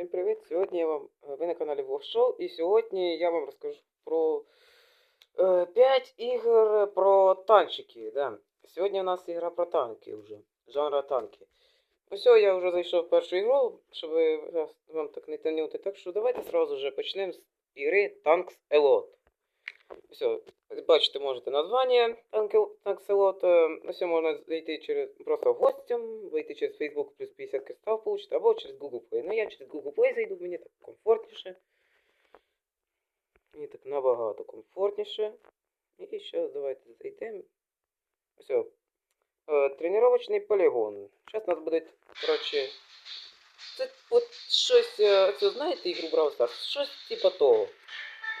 Всім привіт! Сьогодні я вам е, ви на каналі Вовшоу і сьогодні я вам розкажу про е, 5 ігор про танчики. Да. Сьогодні у нас ігра про танки вже. Жанра танки. Ось я вже зайшов в першу ігру, щоб вам так не тягнути. Так що давайте сразу вже почнемо з ігри Tanks Elot. Все, бачите, можете названня Tanks Elot. Е, можна зайти через просто гостям, вийти через Facebook плюс 50 кристал получити, або через Google Play. Ну я через Google Play зайду, мені так комфортніше. Мені так набагато комфортніше. І зараз давайте зайдемо. Все. Тренувачний полігон. Зараз нас буде, коротше. Це от щось, е, це знаєте ігру Brawl Stars? Щось типа того.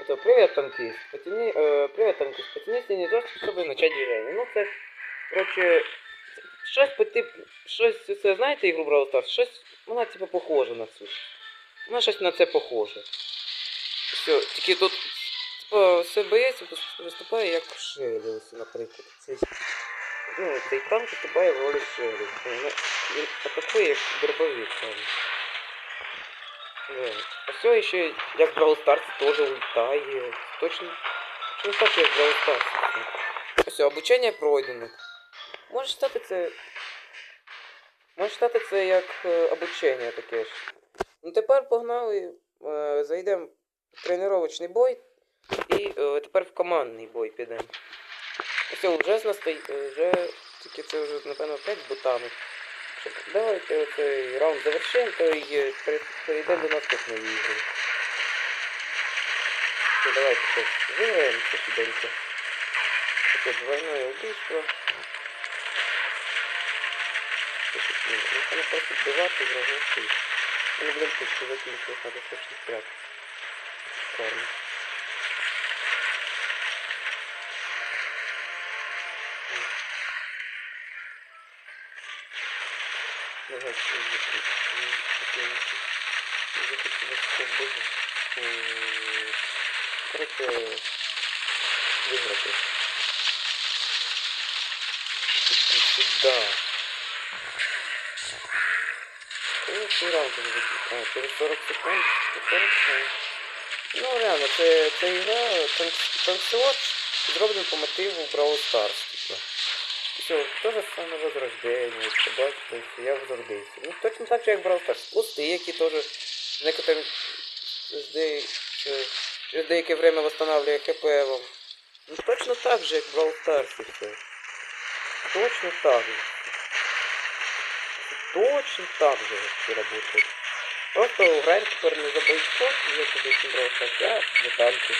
Это привет, танкист. Потяни, э, привет, танкист. Потяни синий джойстик, чтобы начать движение. Ну, це, короче, щось по тип, щось, це, знаєте ігру Brawl Stars? Щось, вона, типу, похожа на цю. Вона щось на це похоже. Все, тільки тут, типу, все боєць виступає як Шелі, ось, наприклад. Цей, ну, цей танк виступає в ролі Шелі. Він він атакує як дробовик, там. Все ще як Brawl Stars теж улітає. Точно. Точно так, як Brawl Stars. Все, обучення пройдено. Може стати це. Може стати це як е, обучення таке ж. Ну тепер погнали. Е, зайдемо в тренувачний бой. І е, тепер в командний бой підемо. Все, вже з нас вже тільки це вже, напевно, 5 з ботами. Давайте оцей раунд завершимо, то і пере- перейдемо до наступної ігри. Все, давайте щось виграємо це швиденько. Це двойное убийство. Ну, там просто вбивати врагов і... Ми не будемо закінчити, їх треба спрятати. Шикарно. Вас побити. Короче, виграти. Іди сюди. Цей раунд закінчиться? А, через 40 секунд? Ну. Ну, реально, це, це ігра танцювач зроблена по мотиву Brawl Stars. Все, то же саме возрождение, побачите, я возродився. Ну, точно так же, як Brawl Stars. Пусти, які теж некоторим через деяке, время восстанавливає ХП вам. Ну точно так же, як в Brawl все. Точно так же. Точно так же все работает. Просто граем теперь не за бойцов, як обычно Brawl Stars, а за танки.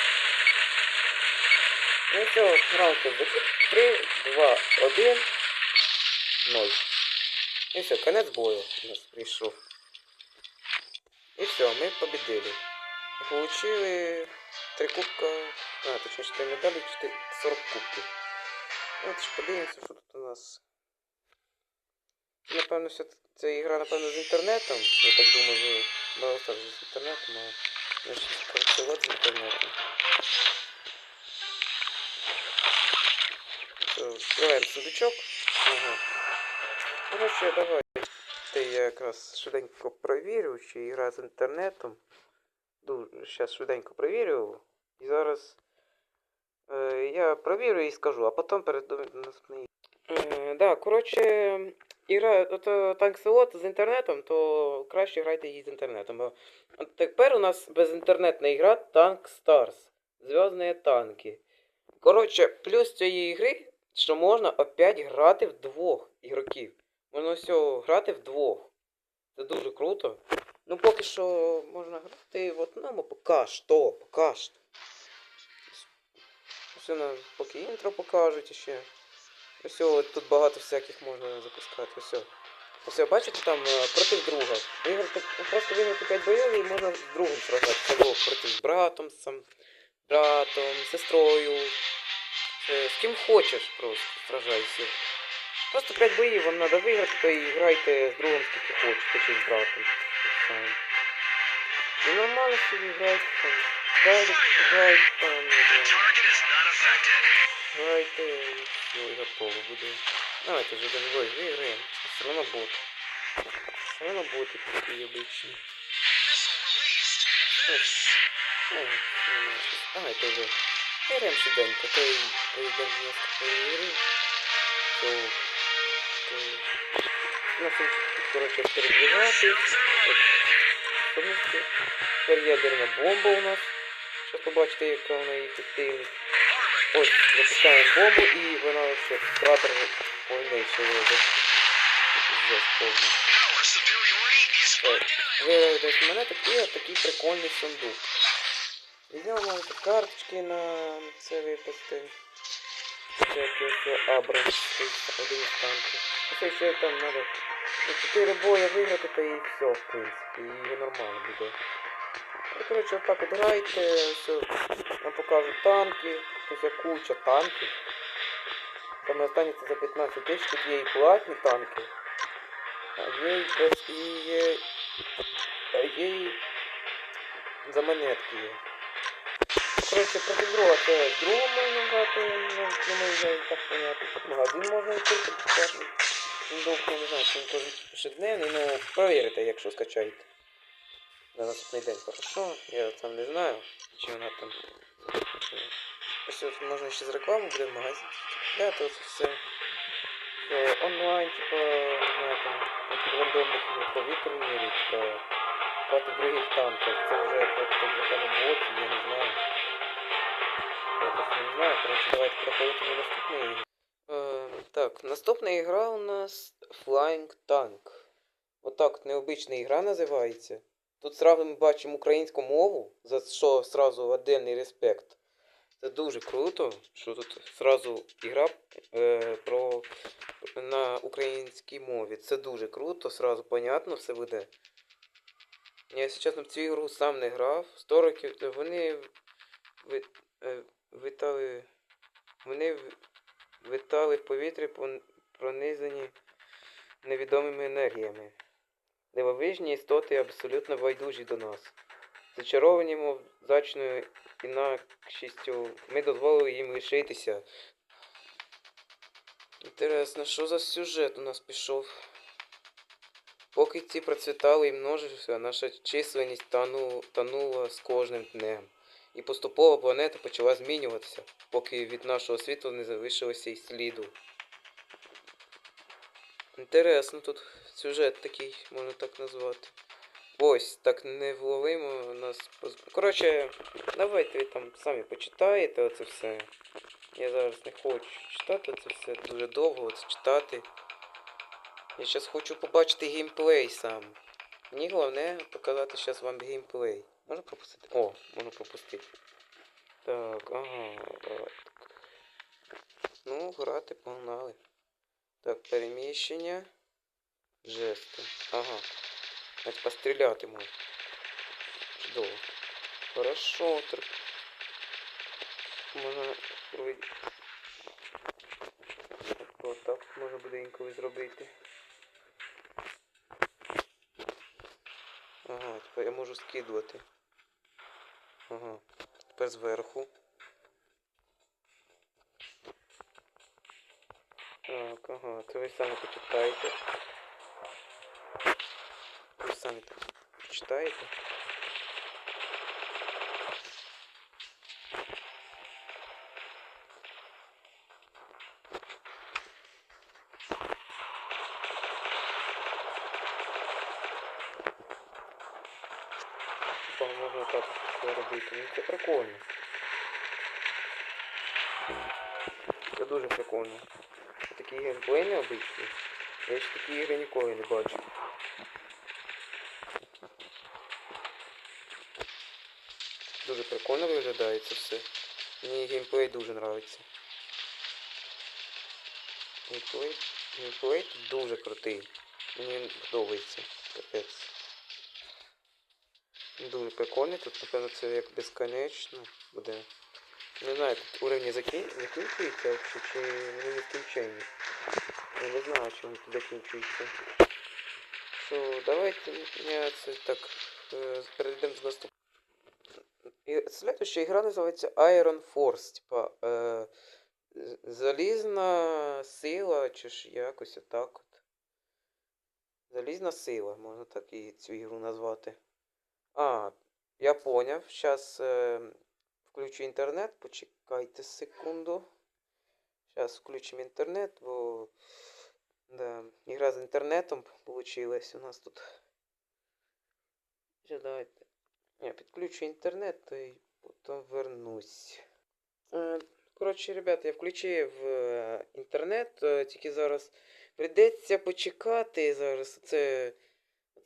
Ну все, раунд закрит. 3, 2, 1, 0. І все, конец бою у нас прийшов. І все, ми победили. Получили 3 кубка. А, точніше 4 медалі, 4, 40 кубків. От ж подивимося, що тут у нас. Напевно, вся ця ігра, напевно, з інтернетом. Я так думаю, Brawl Stars з інтернетом, а працювати з інтернетом. Все, Відкриваємо сундучок. Ага. Коротше, давайте я якраз швиденько провірю, чи ігра з інтернетом. Зараз швиденько провірю. І зараз е, я провірю і скажу, а потім перейду до наступної. Е, да, коротше, ігра ото танкселот з інтернетом, то краще грайте її з інтернетом. Бо тепер у нас безінтернетна ігра Tank Stars. Зв'язні танки. Коротше, плюс цієї ігри, що можна опять грати в двох ігроків. Можна все грати вдвох. Це дуже круто. Ну поки що можна грати в одному поки що, поки що. Все нам поки інтро покажуть ще. Ось тут багато всяких можна запускати. Ось. Ось, бачите, там е, проти друга. Виграти, просто виграти 5 боїв і можна з другом. Або проти з братом, з братом, сестрою. Е, З ким хочеш просто сражайся. Просто 5 боїв вам треба виграти, то і грайте з другом скільки хочете, чи з братом. І нормально собі грайте там. Грайте, грайте там, не знаю. Грайте, все, і готово буде. Давайте вже один бой виграємо. Все одно бот. Все одно боти такі обичні. Ну, это вже. Берем швиденько, то й перейдемо до наступної гри. То, то... На коротше, передвигатись. От, помогти. Тепер ядерна бомба у нас. Зараз побачите, яка вона ефективність. Ось, запускаємо бомбу і вона все, кратер повніший робить. Жесть повний. Виявилось, у мене такий, такий прикольний сундук. Візьмемо карточки на це випасти. Всякі ось Абрамс, один із танків. Це ще там треба. Ну, 4 бої виграти, та і все, в принципі, і нормально буде. І, коротше, отак от грайте, все, вам покажу танки, тут куча танків. Саме останнє це за 15 тисяч, тут є і платні танки, а є і а є за монетки є. Коротше, проти друга це з можна грати, ну, думаю, вже і так понятно. Магазин можна відкрити безплатний. Сундук, я не знаю, чи він кожен щоденний, ну перевірите, якщо скачаєте. На наступний день хорошо, я там не знаю, чи вона там. Ось ось можна ще з реклами буде в магазин. Купляти оце все. Е, онлайн, типа, не знаю, там, проти рандомних турніри, типа, проти других танків. Це вже проти напевно, ботів, я не знаю. Просто не знаю, коротше, давайте проходити на наступний ігри. Е, так, наступна ігра у нас Flying Tank. Отак от необична ігра називається. Тут сразу ми бачимо українську мову, за що сразу отдельний респект. Це дуже круто, що тут сразу ігра е, про на українській мові. Це дуже круто, сразу понятно все буде. Я, якщо чесно, в цю ігру сам не грав. 100 років вони ви, е, витали. Вони витали в повітрі пронизані невідомими енергіями. Дивовижні істоти абсолютно байдужі до нас. Зачаровані, мов зачною інакшістю, ми дозволили їм лишитися. Інтересно, що за сюжет у нас пішов? Поки ці процвітали і множилися, наша численність тану, танула з кожним днем. І поступово планета почала змінюватися, поки від нашого світу не залишилося й сліду. Інтересно, тут сюжет такий, можна так назвати. Ось, так невловимо нас. Коротше, давайте ви там самі почитаєте оце все. Я зараз не хочу читати це все дуже довго це читати. Я зараз хочу побачити геймплей сам. Мені головне показати зараз вам геймплей. Можна пропустити? О, можна пропустити. Так, ага. так. Ну, грати погнали. Так, переміщення. Жести. Ага. Навіть постріляти можна. Чудово. Хорошо. Тр... Можна. Отак можна буде інколи зробити. Ага, тепер я можу скидувати. Ага. Тепер зверху. Так, ага, це ви самі почитаєте. Ви самі почитаєте. Можна так все робити. Ну це прикольно. Це дуже прикольно. Такі геймплей необичний. Я ще такі ігри ніколи не бачив. Дуже прикольно виглядає це все. Мені геймплей дуже подобається. Геймплей, геймплей дуже крутий. Мені подобається. Капець. Дуже прикольний, тут напевно це як безконечно буде. Не знаю, тут уровні закін... закінчуються чи, вони не скінчені. Я не знаю, вони тут закінчуються. Що, давайте я це так е, перейдемо з наступ. І следующая игра називається Iron Force. Типа е, залізна сила, чи ж якось отак от. Залізна сила, можна так і цю ігру назвати. А, Я поняв. Сейчас е, включу інтернет. Почекайте секунду. Сейчас включимо інтернет, бо да, ігра з інтернетом получилась у нас тут. Ще давайте. Я підключу інтернет, то і потім вернусь. Е, Коротше, ребята, я включив е, інтернет, е, тільки зараз прийдеться почекати зараз. Це,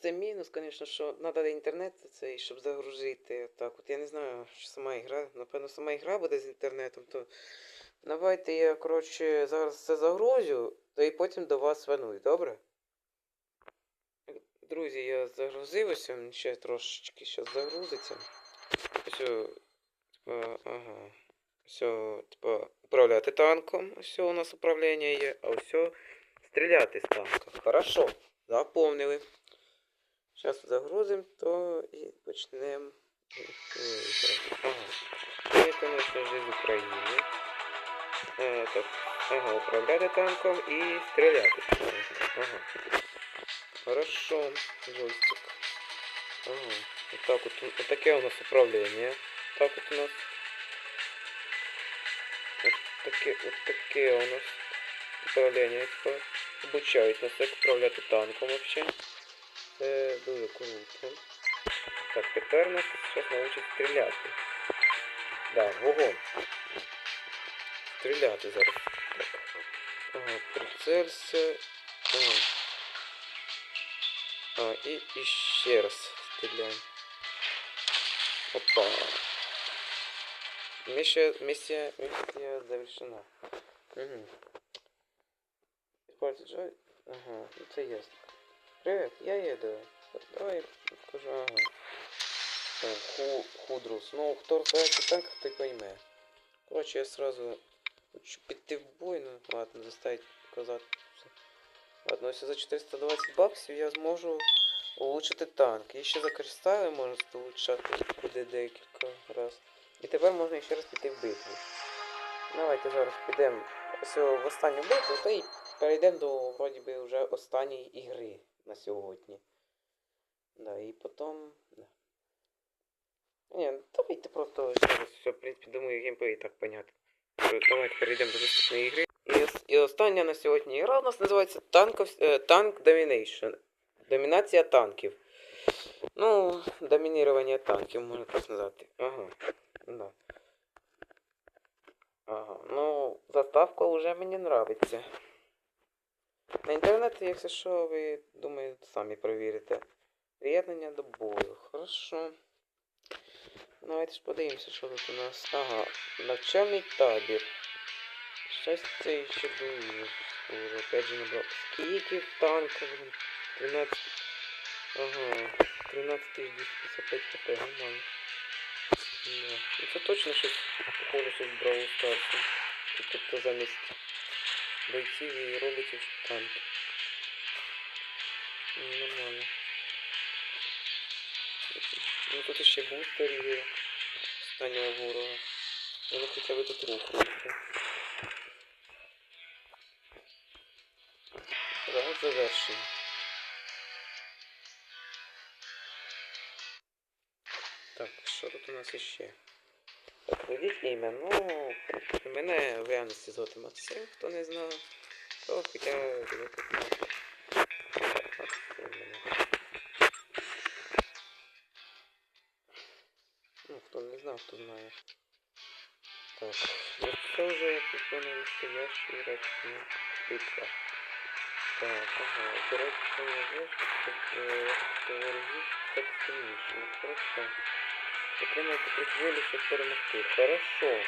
це мінус, звісно, що треба інтернет цей, щоб загрузити. Так, от я не знаю, що сама ігра. Напевно, сама ігра буде з інтернетом, то давайте я, коротше, зараз це загрузю, то і потім до вас вернусь, добре? Друзі, я загрузився, ще трошечки зараз загрузиться. Все, типа, ага. Все, типа, управляти танком. Все у нас управління є, а все стріляти з танка. Хорошо, заповнили. Зараз загрузимо, то і почнемо. Ага. Це, конечно же, з України. А, так. Ага, управляти танком і стріляти. Ага. Хорошо, джойстик. Ага. Вот так вот, вот таке у нас управление. Так вот у нас. Вот таке, вот таке у нас управление. Типа, обучають нас, як управляти танком вообще. Це дуже круто. Так, тепер нас зараз научать стріляти. Да, вогонь. Стріляти зараз. Так. Ага, прицелься. Ага. А, и еще раз стреляем. Опа. Миссия, миссия, миссия завершена. Угу. Используй. Ага, это ясно. Привет, я еду. Давай покажу, ага. Ху, худрус. Ну, хто розбирається так, ти пойме. Короче, я сразу хочу піти в бой, ну ладно, заставить показати. Ладно, якщо за 420 баксів я зможу улучшити танк. І ще за кристали можна улучшати буде декілька раз. І тепер можна ще раз піти в битву. Давайте зараз підемо ось в останню битву, та й перейдемо до вроді би вже останньої ігри на сьогодні. Да, і потім. Да. Ні, ну, давайте просто зараз все, в принципі, думаю, геймплей так понятно. Е, Давайте перейдемо до наступної ігри. І, і остання на сьогодні гра у нас називається Танков, е, Tank Domination. Домінація танків. Ну, домінірування танків, можна так назвати. Ага. Да. Ага. Ну, заставка вже мені нравиться. На інтернеті, якщо що, ви думаю, самі перевірите. Приєднання до бою. Хорошо. Давайте ж подивимося, що тут у нас. Ага, навчальний табір. Це ще дуже. Опять же набрав. Скільки в блин? 13. Ага. 13255 хп, нормально. Ну це точно щось похоже щось в Бравл Старсі. Тобто замість бойців і роботів танки. Ну, Нормально. Ну тут ще бустер є останнього ворога. Ну хоча б тут рухається. Раз завершено. Так, що тут у нас іще? Так, введіть ім'я. Ну, мене в реальності звати Максим, хто не знав. То хоча ви тут. Максим. Ну, хто не знав, хто знає. Так, ну це вже як виконує настоящий речні битва. Так, ага, обирать самого ворогів так сильніше. Ну, хорошо. Отримайте прихвилю, щоб перемогти. Хорошо.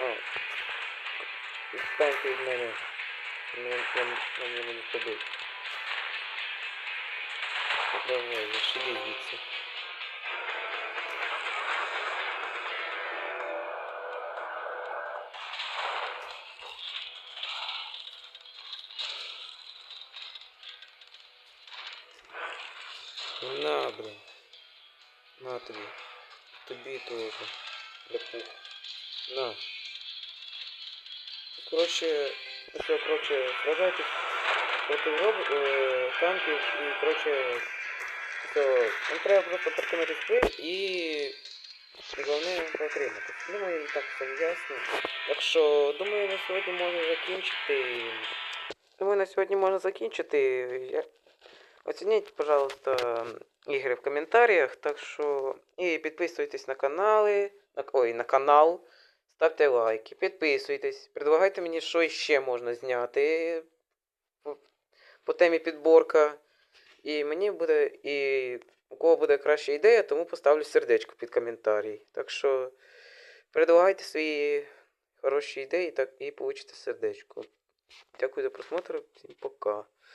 А. Відстаньте від мене. Нам, нам, нам його не ходить. Давай, зашиди звідси. На, блин. На тобі. Тобі теж. Ляпух. На. Ну що, коротше, сражайтесь проти роб... е, танків і, коротше, То вам треба просто прикинути вплив і головне отримати. Думаю, і так все ясно. Так що, думаю, на сьогодні можна закінчити. Думаю, на сьогодні можна закінчити. Оцініть, пожалуйста, ігри в коментарях. Так що. І підписуйтесь на канали. На... Ой, на канал. Ставте лайки, підписуйтесь, предлагайте мені, що ще можна зняти по, по темі підборка. І мені буде. І у кого буде краща ідея, тому поставлю сердечко під коментарій. Так що предлагайте свої хороші ідеї так, і получите сердечко. Дякую за просмотр. Всім пока.